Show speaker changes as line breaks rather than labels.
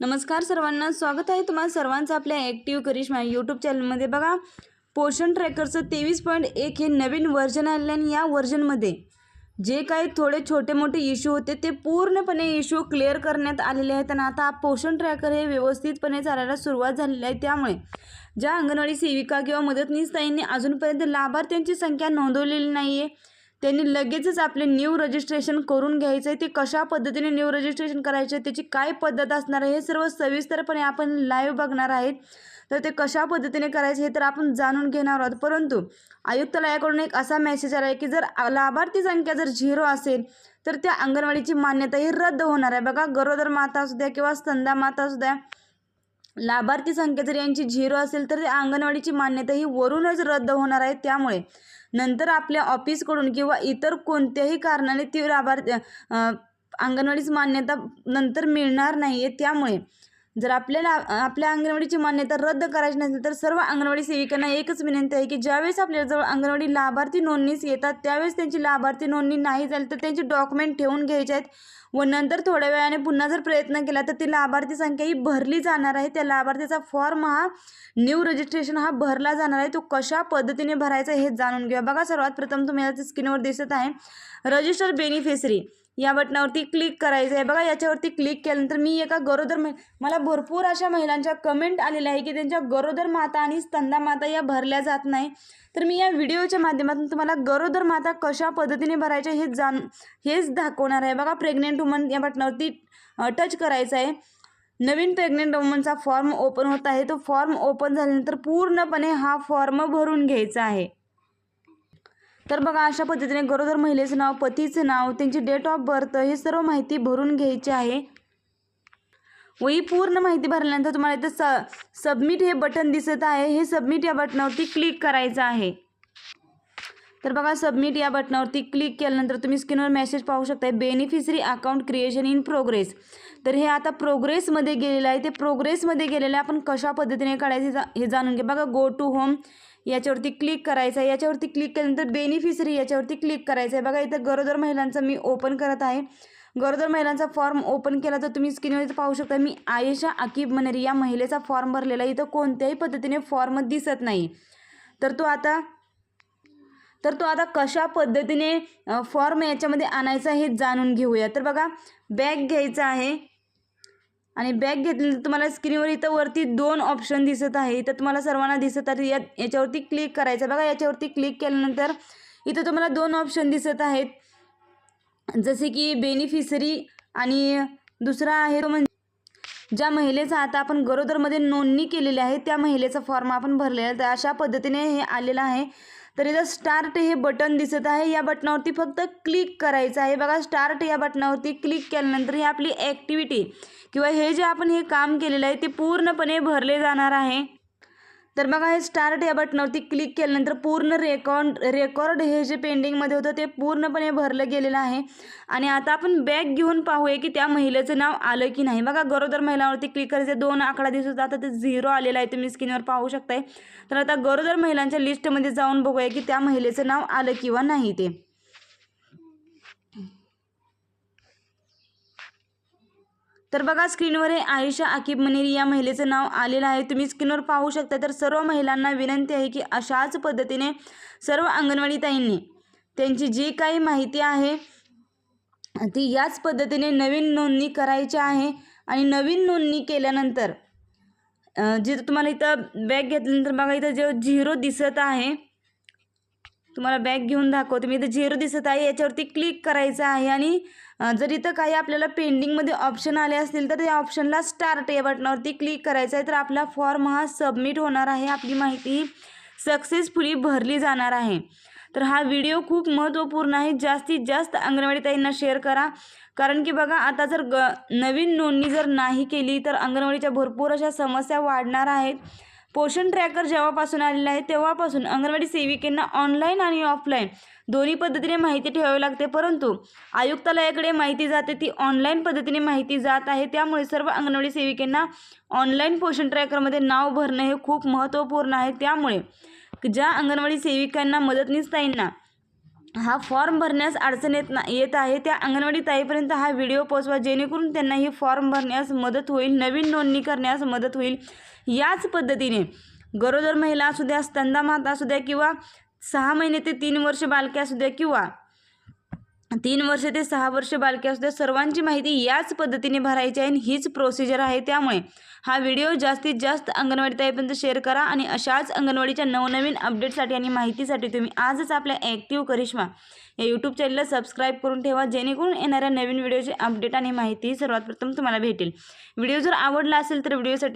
नमस्कार सर्वांना स्वागत आहे तुम्हाला सर्वांचं आपल्या ॲक्टिव्ह करिश्मा यूट्यूब चॅनलमध्ये बघा पोषण ट्रॅकरचं तेवीस पॉईंट एक हे नवीन व्हर्जन आलेलं आहे आणि या व्हर्जनमध्ये जे काही थोडे छोटे मोठे इश्यू होते ते पूर्णपणे इश्यू क्लिअर करण्यात आलेले आहेत. आणि आता पोषण ट्रॅकर हे व्यवस्थितपणे चालायला सुरुवात झालेली आहे. त्यामुळे ज्या अंगणवाडी सेविका किंवा मदतनीस ताईंनी अजूनपर्यंत लाभार्थ्यांची संख्या नोंदवलेली नाही आहे त्यांनी लगेचच आपले न्यू रजिस्ट्रेशन करून घ्यायचं आहे ते कशा पद्धतीने न्यू रजिस्ट्रेशन करायचे त्याची काय पद्धत असणार आहे हे सर्व सविस्तरपणे आपण लाईव्ह बघणार आहेत. तर ते कशा पद्धतीने करायचे हे तर आपण जाणून घेणार आहोत. परंतु आयुक्तालयाकडून एक असा मेसेज आला आहे की जर लाभार्थी संख्या जर झिरो असेल तर त्या अंगणवाडीची मान्यता ही रद्द होणार आहे. बघा गरोदर माता असू द्या किंवा स्तंदा माता असू द्या लाभार्थी संख्या जर यांची झिरो असेल तर अंगणवाडीची मान्यता ही वरूनच रद्द होणार आहे. त्यामुळे नंतर आपल्या ऑफिसकडून किंवा इतर कोणत्याही कारणाने ती लाभार्थी अंगणवाडीच मान्यता नंतर मिळणार नाही आहे त्यामुळे जर आपल्याला आपल्या अंगणवाडीची मान्यता रद्द करायची नसेल तर सर्व अंगणवाडी सेविकांना एकच विनंती आहे की ज्यावेळेस आपल्याजवळ अंगणवाडी लाभार्थी नोंदणीस येतात त्यावेळेस त्यांची लाभार्थी नोंदणी नाही झाली तर त्यांचे डॉक्युमेंट ठेवून घ्यायचे आहेत. व नंतर थोड्या वेळाने पुन्हा जर प्रयत्न केला तर ती लाभार्थी संख्या ही भरली जाणार आहे. त्या लाभार्थीचा फॉर्म हा न्यू रजिस्ट्रेशन हा भरला जाणार आहे. तो कशा पद्धतीने भरायचा हे जाणून घ्या. बघा सर्वात प्रथम तुम्हाला स्क्रीनवर दिसत आहे. रजिस्टर बेनिफिशरी या बटनावरती क्लिक करायचं आहे. बघा याच्यावरती क्लिक केल्यानंतर मी एका गरोदर महि मला भरपूर अशा महिलांच्या कमेंट आलेल्या आहे की त्यांच्या गरोदर माता आणि स्तंदा माता या भरल्या जात नाही. तर मी या व्हिडिओच्या माध्यमातून तुम्हाला गरोदर माता कशा पद्धतीने भरायच्या हे जाण हेच दाखवणार आहे. बघा प्रेग्नेंट वुमन या बटनावरती टच करायचं आहे. नवीन प्रेग्नेंट वुमनचा फॉर्म ओपन होत आहे. तो फॉर्म ओपन झाल्यानंतर पूर्णपणे हा फॉर्म भरून घ्यायचा आहे. तर बघा अशा पद्धतीने गरोदर महिलेचं नाव पतीचं नाव त्यांची डेट ऑफ बर्थ हे सर्व माहिती भरून घ्यायची आहे. व ही पूर्ण माहिती भरल्यानंतर तुम्हाला इथं स सबमिट हे बटन दिसत आहे. हे सबमिट या बटनावरती क्लिक करायचं आहे. तर बघा सबमिट या बटनावरती क्लिक केल्यानंतर तुम्ही स्क्रीनवर मेसेज पाहू शकता beneficiary account creation in progress तर हे आता प्रोग्रेसमध्ये गेलेलं आहे. ते प्रोग्रेसमध्ये गेलेलं आहे. आपण कशा पद्धतीने काढायचे हे जाणून घ्या. बघा गो टू होम याच्यावरती क्लिक करायचं आहे. याच्यावरती क्लिक केल्यानंतर बेनिफिशरी याच्यावरती क्लिक करायचं आहे. बघा इथं गरोदर महिलांचं मी ओपन करत आहे. गरोदर महिलांचा फॉर्म ओपन केला तर तुम्ही स्क्रीनवर इथं पाहू शकता. मी आयशा अकीब मनेरी या महिलेचा फॉर्म भरलेला इथं कोणत्याही पद्धतीने फॉर्म दिसत नाही. तर तो आता तर तो आता कशा पद्धतीने फॉर्म याच्यामध्ये आणायचा हे जाणून घेऊया. तर बघा बॅग घ्यायचा आहे. आणि बॅग घेतलेली तुम्हाला स्क्रीनवर इथं वरती दोन ऑप्शन दिसत आहे. इथं तुम्हाला सर्वांना दिसत आहे. या याच्यावरती क्लिक करायचं. बघा याच्यावरती क्लिक केल्यानंतर इथं तुम्हाला दोन ऑप्शन दिसत आहेत. जसे की बेनिफिशरी आणि दुसरा आहे तो म्हणजे ज्या महिलेचा आता आपण गरोदरमध्ये नोंदणी केलेली आहे त्या महिलेचा फॉर्म आपण भरलेला आहे. तर अशा पद्धतीने हे आलेलं आहे. तर इथं स्टार्ट हे बटन दिसत आहे. या बटनावरती फक्त क्लिक करायचं आहे. बघा स्टार्ट या बटनावरती क्लिक केल्यानंतर ही आपली ॲक्टिव्हिटी किंवा हे जे आपण हे काम केलेलं आहे ते पूर्णपणे भरले जाणार आहे. तर बघा हे स्टार्ट या बटनावरती क्लिक केल्यानंतर पूर्ण रेकॉर्ड रेकॉर्ड हे जे पेंडिंगमध्ये होतं ते पूर्णपणे भरलं गेलेलं आहे. आणि आता आपण बॅग घेऊन पाहूया की त्या महिलेचं नाव आलं की नाही. बघा गरोदर महिलांवरती क्लिक करायचं. दोन आकडा दिसत आता ते झिरो आलेला आहे. तुम्ही स्क्रीनवर पाहू शकताय. तर आता गरोदर महिलांच्या लिस्टमध्ये जाऊन बघूया की त्या महिलेचं नाव आलं किंवा नाही ते. तर बघा स्क्रीनवर हे आयुषा आकिब मनेर. या महिलेचं नाव आलेलं आहे. तुम्ही स्क्रीनवर पाहू शकता. तर सर्व महिलांना विनंती आहे की अशाच पद्धतीने सर्व अंगणवाडी ताईंनी त्यांची जी काही माहिती आहे ती याच पद्धतीने नवीन नोंदणी करायची आहे. आणि नवीन नोंदणी केल्यानंतर जिथं तुम्हाला इथं बॅग घेतल्यानंतर बघा इथं जे झिरो दिसत आहे तुम्हाला बॅग घेऊन दाखवते. मी इथं झेरो दिसत आहे याच्यावरती क्लिक करायचं आहे आणि जर इथं काही आपल्याला पेंडिंगमध्ये ऑप्शन आले असतील तर त्या ऑप्शनला स्टार्ट या बटनावरती क्लिक करायचं आहे. तर आपला फॉर्म हा सबमिट होणार आहे. आपली माहिती सक्सेसफुली भरली जाणार आहे. तर हा व्हिडिओ खूप महत्त्वपूर्ण आहे. जास्तीत जास्त अंगणवाडी ताईंना शेअर करा. कारण की बघा आता जर ग नवीन नोंदणी जर नाही केली तर अंगणवाडीच्या भरपूर अशा समस्या वाढणार आहेत. पोषण ट्रॅकर जेव्हापासून आलेलं आहे तेव्हापासून अंगणवाडी सेविकेंना ऑनलाईन आणि ऑफलाईन दोन्ही पद्धतीने माहिती ठेवावी लागते. परंतु आयुक्तालयाकडे माहिती जाते ती ऑनलाईन पद्धतीने माहिती जात आहे. त्यामुळे सर्व अंगणवाडी सेविकेंना ऑनलाईन पोषण ट्रॅकरमध्ये नाव भरणं हे खूप महत्त्वपूर्ण आहे. त्यामुळे ज्या अंगणवाडी सेविकांना मदतनीसताईंना हा फॉर्म भरण्यास अडचण येत ना येत आहे. त्या अंगणवाडी ताईपर्यंत हा व्हिडिओ पोचवा जेणेकरून त्यांना ही फॉर्म भरण्यास मदत होईल नवीन नोंदणी करण्यास मदत होईल. याच पद्धतीने गरोदर महिला असू द्या स्तंदा माता असू द्या किंवा सहा महिने ते तीन वर्ष बालके असू द्या किंवा तीन वर्ष ते सहा वर्ष बालके असू द्या सर्वांची माहिती याच पद्धतीने भरायची आहे आणि हीच प्रोसिजर आहे त्यामुळे हा व्हिडिओ जास्तीत जास्त अंगणवाडी ताईपर्यंत शेअर करा आणि अशाच अंगणवाडीच्या नवनवीन अपडेटसाठी आणि माहितीसाठी तुम्ही आजच आपल्या ॲक्टिव्ह करिश्मा या यूट्यूब चॅनलला सबस्क्राईब करून ठेवा जेणेकरून येणाऱ्या नवीन व्हिडिओची अपडेट आणि माहिती सर्वात प्रथम तुम्हाला भेटेल. व्हिडिओ जर आवडला असेल तर व्हिडिओसाठी